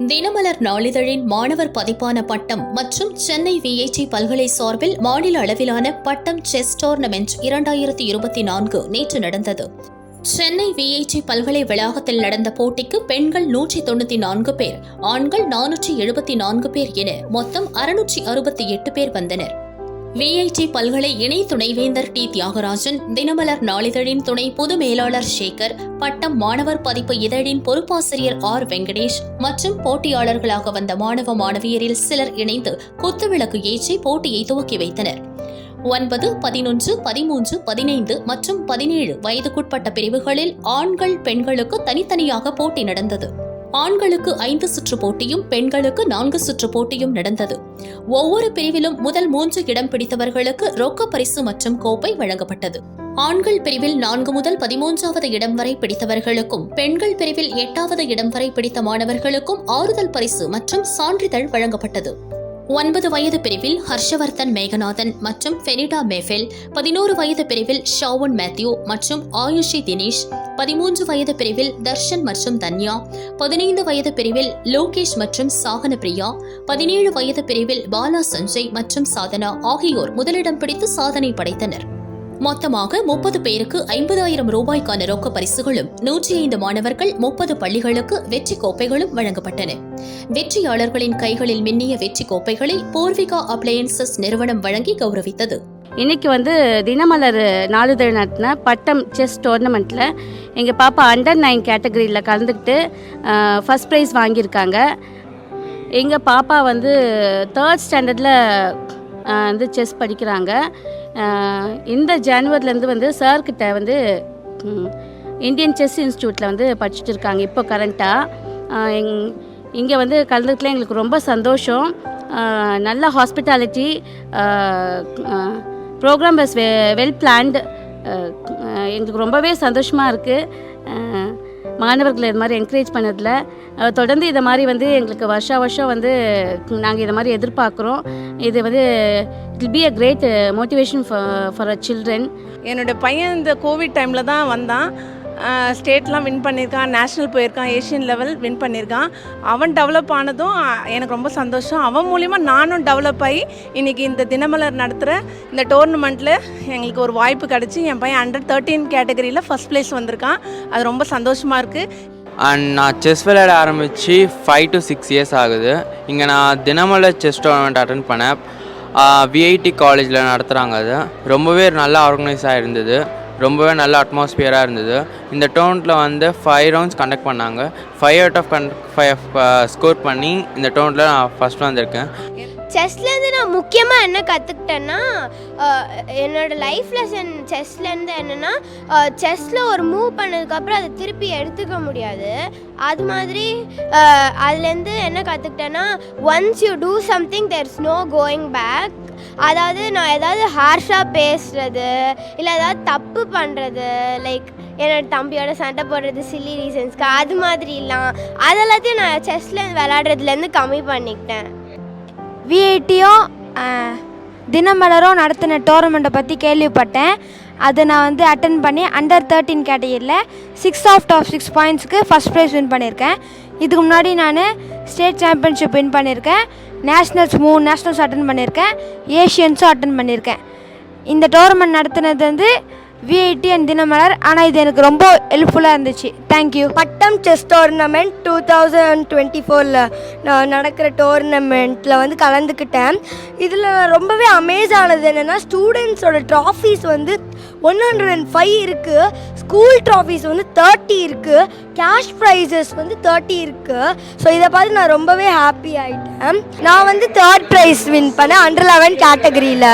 தினமலர் நாளிதழின் மாணவர் பதிப்பான பட்டம் மற்றும் சென்னை விஐடி பல்கலை சார்பில் மாநில அளவிலான பட்டம் செஸ் டோர்னமெண்ட் இரண்டாயிரத்தி இருபத்தி நான்கு நேற்று நடந்தது. சென்னை விஐடி பல்கலை வளாகத்தில் நடந்த போட்டிக்கு பெண்கள் நூற்றி தொண்ணூத்தி நான்கு பேர் ஆண்கள் நானூற்றி எழுபத்தி நான்கு பேர் என மொத்தம் அறுநூற்றி அறுபத்தி எட்டு பேர் வந்தனர். விஐடி பல்கலை இணை துணைவேந்தர் டி. தியாகராஜன் தினமலர் நாளிதழின் துணை பொது மேலாளர் சேகர் பட்டம் மாணவர் பதிப்பு இதழின் பொறுப்பாசிரியர் ஆர். வெங்கடேஷ் மற்றும் போட்டியாளர்களாக வந்த மாணவ மாணவியரில் சிலர் இணைந்து குத்துவிளக்கு ஏற்றி போட்டியை துவக்கி வைத்தனர். ஒன்பது பதினொன்று பதிமூன்று பதினைந்து மற்றும் பதினேழு வயதுக்குட்பட்ட பிரிவுகளில் ஆண்கள் பெண்களுக்கு தனித்தனியாக போட்டி நடந்தது. ஆண்களுக்கு ஐந்து சுற்று போட்டியும் பெண்களுக்கு நான்கு சுற்று போட்டியும் நடந்தது. ஒவ்வொரு பிரிவிலும் முதல் மூன்று இடம் பிடித்தவர்களுக்கு ரொக்க பரிசு மற்றும் கோப்பை வழங்கப்பட்டது. ஆண்கள் பிரிவில் நான்கு முதல் பதிமூன்றாவது இடம் வரை பிடித்தவர்களுக்கும் பெண்கள் பிரிவில் எட்டாவது இடம் வரை பிடித்த மாணவர்களுக்கும் ஆறுதல் பரிசு மற்றும் சான்றிதழ் வழங்கப்பட்டது. ஒன்பது வயது பிரிவில் ஹர்ஷவர்தன் மேகநாதன் மற்றும் ஃபெனிடா மேஃபெல் பதினோரு வயது பிரிவில் ஷாவோன் மேத்யூ மற்றும் ஆயுஷி தினேஷ் பதிமூன்று வயது பிரிவில் தர்ஷன் மற்றும் தன்யா பதினைந்து வயது பிரிவில் லோகேஷ் மற்றும் சாகன பிரியா பதினேழு வயது பிரிவில் பாலா சஞ்சய் மற்றும் சாதனா ஆகியோர் முதலிடம் பிடித்து சாதனை படைத்தனர். மொத்தமாக முப்பது பேருக்கு ஐம்பதாயிரம் ரூபாய்க்கான ரொக்க பரிசுகளும் நூற்றி ஐந்து மாணவர்கள் முப்பது பள்ளிகளுக்கு வெற்றி கோப்பைகளும் வழங்கப்பட்டன. வெற்றியாளர்களின் கைகளில் மின்னிய வெற்றி கோப்பைகளை பூர்விகா அப்ளையன்சஸ் நிறுவனம் வழங்கி கௌரவித்தது. இன்னைக்கு வந்து தினமலர் நாளிதழ் நடத்தின பட்டம் செஸ் டோர்னமெண்ட்டில் எங்கள் பாப்பா அண்டர் நைன் கேட்டகரியில் கலந்துக்கிட்டு ஃபஸ்ட் ப்ரைஸ் வாங்கியிருக்காங்க. எங்கள் பாப்பா வந்து தேர்ட் ஸ்டாண்டர்டில் வந்து செஸ் படிக்கிறாங்க. இந்த ஜான்வரிலேருந்து வந்து சார்கிட்ட வந்து இந்தியன் செஸ் இன்ஸ்டியூட்டில் வந்து படிச்சுட்டு இருக்காங்க. இப்போ கரண்ட்டாக எங் இங்கே வந்து கலந்துக்கிட்டே எங்களுக்கு ரொம்ப சந்தோஷம். நல்ல hospitality program was we well planned எங்களுக்கு ரொம்பவே சந்தோஷமாக இருக்குது மாணவர்களை இது மாதிரி என்கரேஜ் பண்ணதில் தொடர்ந்து இதை மாதிரி வந்து எங்களுக்கு வருஷா வருஷம் வந்து நாங்கள் இதை மாதிரி எதிர்பார்க்குறோம். இது வந்து it be a great motivation for a children என்னோட பையன் இந்த கோவிட் டைமில் தான் வந்தான். ஸ்டேட்லாம் வின் பண்ணியிருக்கான் நேஷ்னல் போயிருக்கான் ஏஷியன் லெவல் வின் பண்ணியிருக்கான். அவன் டெவலப் ஆனதும் எனக்கு ரொம்ப சந்தோஷம். அவன் மூலிமா நானும் டெவலப் ஆகி இன்றைக்கி இந்த தினமலர் நடத்துகிற இந்த டோர்னமெண்ட்டில் எங்களுக்கு ஒரு வாய்ப்பு கிடச்சி என் பையன் அண்டர் தேர்ட்டீன் கேட்டகரியில் ஃபஸ்ட் ப்ளேஸ் வந்திருக்கான். அது ரொம்ப சந்தோஷமாக இருக்குது அண்ட் நான் செஸ் விளையாட ஆரம்பித்து ஃபைவ் டு சிக்ஸ் இயர்ஸ் ஆகுது. இங்கே நான் தினமலர் செஸ் டோர்னமெண்ட் அட்டன் பண்ணேன். விஐடி காலேஜில் நடத்துகிறாங்க அது. ரொம்பவே நல்லா ஆர்கனைஸாக இருந்தது ரொம்பவே நல்ல அட்மாஸ்பியராக இருந்தது. இந்த டோர்னமெண்ட்டில் வந்து ஃபைவ் ரவுண்ட்ஸ் கண்டக்ட் பண்ணாங்க. ஃபைவ் அவுட் ஆஃப் கன் ஃபைவ் ஸ்கோர் பண்ணி இந்த டோர்னமெண்ட்டில் நான் ஃபஸ்ட் வந்திருக்கேன். செஸ்லேருந்து நான் முக்கியமாக என்ன கற்றுக்கிட்டேன்னா என்னோடய லைஃப் லெசன் செஸ்லேருந்து என்னென்னா செஸ்ஸில் ஒரு மூவ் பண்ணதுக்கப்புறம் அதை திருப்பி எடுத்துக்க முடியாது. அது மாதிரி அதுலேருந்து என்ன கற்றுக்கிட்டேன்னா once you do something there is no going back அதாவது நான் ஏதாவது ஹார்ஷாக பேசுகிறது இல்லை ஏதாவது தப்பு பண்ணுறது லைக் என்னோட தம்பியோட சண்டை போடுறது சில்லி ரீசன்ஸ்க்கு அது மாதிரிலாம் அதெல்லாத்தையும் நான் செஸ்ல விளாடுறதுலேருந்து கம்மி பண்ணிக்கிட்டேன். விஐடியும் தினமலரும் நடத்தின டோர்னமெண்ட்டை பற்றி கேள்விப்பட்டேன். அதை நான் வந்து அட்டன் பண்ணி அண்டர் தேர்ட்டீன் கேட்டகிரியில் சிக்ஸ் ஆஃப் டாப் சிக்ஸ் பாயிண்ட்ஸ்க்கு ஃபஸ்ட் ப்ரைஸ் வின் பண்ணியிருக்கேன். இதுக்கு முன்னாடி நான் ஸ்டேட் சாம்பியன்ஷிப் வின் பண்ணியிருக்கேன். நேஷ்னல்ஸ் மூணு நேஷ்னல்ஸ் அட்டன் பண்ணியிருக்கேன். ஏஷியன்ஸும் அட்டன் பண்ணியிருக்கேன். இந்த டோர்னமெண்ட் நடத்தினது வந்து விஐடி அண்ட் தினமலர். ஆனால் இது எனக்கு ரொம்ப ஹெல்ப்ஃபுல்லாக இருந்துச்சு. தேங்க்யூ பட்டம் chess tournament two thousand twenty ஃபோரில் நடக்கிற டோர்னமெண்ட்டில் வந்து கலந்துக்கிட்டேன். இதில் ரொம்பவே அமேஸ் ஆனது என்னென்னா ஸ்டூடெண்ட்ஸோட ட்ராஃபீஸ் வந்து ஒன் ஹண்ட்ரட் அண்ட் ஃபைவ் இருக்குது ஸ்கூல் ட்ராஃபிஸ் வந்து தேர்ட்டி இருக்குது கேஷ் ப்ரைஸஸ் வந்து தேர்ட்டி இருக்குது ஸோ இதை பார்த்து நான் ரொம்பவே ஹாப்பி ஆகிட்டேன் நான் வந்து தேர்ட் ப்ரைஸ் வின் பண்ணேன் அண்டர் லெவன் கேட்டகரியில்